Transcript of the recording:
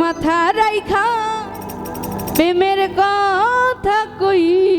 মাথা রাইখা প্রেমের কথা কই